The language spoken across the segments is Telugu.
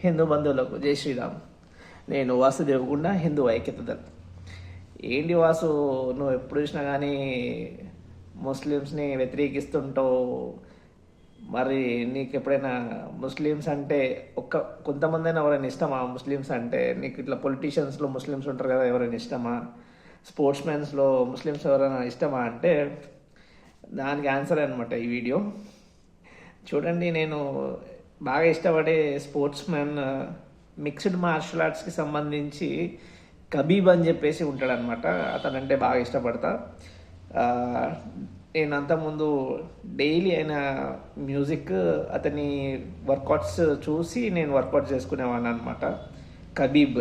హిందూ బంధువులకు జై శ్రీరామ్. నేను వాసుదేవకుండా హిందూ ఐక్యత ఏంటి వాసు నువ్వు ఎప్పుడు చూసినా కానీ ముస్లిమ్స్ని వ్యతిరేకిస్తుంటావు. మరి నీకు ఎప్పుడైనా ముస్లిమ్స్ అంటే ఒక్క కొంతమంది ఎవరైనా ఇష్టమా? ముస్లిమ్స్ అంటే నీకు ఇట్లా పొలిటీషియన్స్లో ముస్లిమ్స్ ఉంటారు కదా ఎవరైనా ఇష్టమా? స్పోర్ట్స్ మెన్స్లో ముస్లిమ్స్ ఎవరైనా ఇష్టమా అంటే దానికి ఆన్సర్ అనమాట ఈ వీడియో. చూడండి నేను బాగా ఇష్టపడే స్పోర్ట్స్ మ్యాన్ మిక్స్డ్ మార్షల్ ఆర్ట్స్కి సంబంధించి కబీబ్ అని చెప్పేసి ఉంటాడనమాట అతనంటే బాగా ఇష్టపడతా. నేను అంతకుముందు డైలీ ఆయన మ్యూజిక్ అతని వర్కౌట్స్ చూసి నేను వర్కౌట్ చేసుకునేవాడిని అనమాట Khabib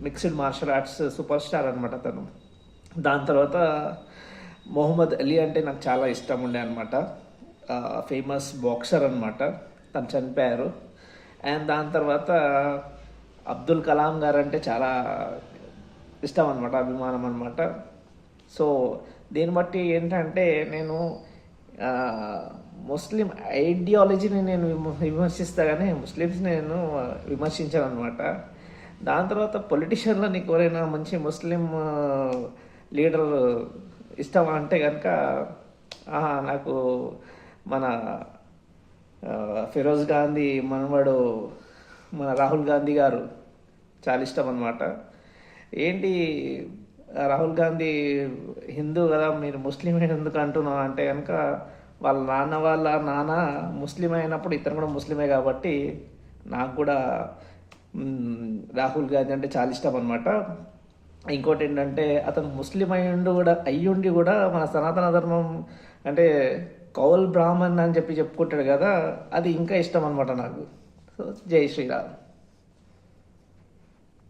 mixed martial arts super star అనమాట అతను. దాని తర్వాత మొహమ్మద్ అలీ అంటే నాకు చాలా ఇష్టం ఉండే అనమాట ఫేమస్ బాక్సర్ అనమాట తను చనిపోయారు. అండ్ దాని తర్వాత అబ్దుల్ కలాం గారు అంటే చాలా ఇష్టం అనమాట అభిమానం అనమాట సో దీన్ని బట్టి ఏంటంటే నేను ముస్లిం ఐడియాలజీని నేను విమ- విమర్శిస్తా కానీ ముస్లిమ్స్ నేను విమర్శించాను అనమాట దాని తర్వాత పొలిటీషియన్లో ఎవరైనా మంచి ముస్లిం లీడర్ ఇష్టం అంటే కనుక ఆహా, నాకు మన ఫిరోజ్ గాంధీ మనవాడు మన రాహుల్ గాంధీ గారు చాలా ఇష్టం అనమాట ఏంటి రాహుల్ గాంధీ హిందూ కదా మీరు ముస్లిం ఎందుకు అంటున్నావు అంటే కనుక వాళ్ళ నాన్న వాళ్ళ నాన్న ముస్లిం అయినప్పుడు ఇతను కూడా ముస్లిమే కాబట్టి నాకు కూడా రాహుల్ గాంధీ అంటే చాలా ఇష్టం అనమాట ఇంకోటి ఏంటంటే అతను ముస్లిం అయ్యుండి కూడా అయ్యుండి కూడా మన సనాతన ధర్మం అంటే కౌల్ బ్రాహ్మణ్ అని చెప్పి చెప్పుకుంటాడు కదా అది ఇంకా ఇష్టం అనమాట నాకు. సో జై శ్రీరామ్.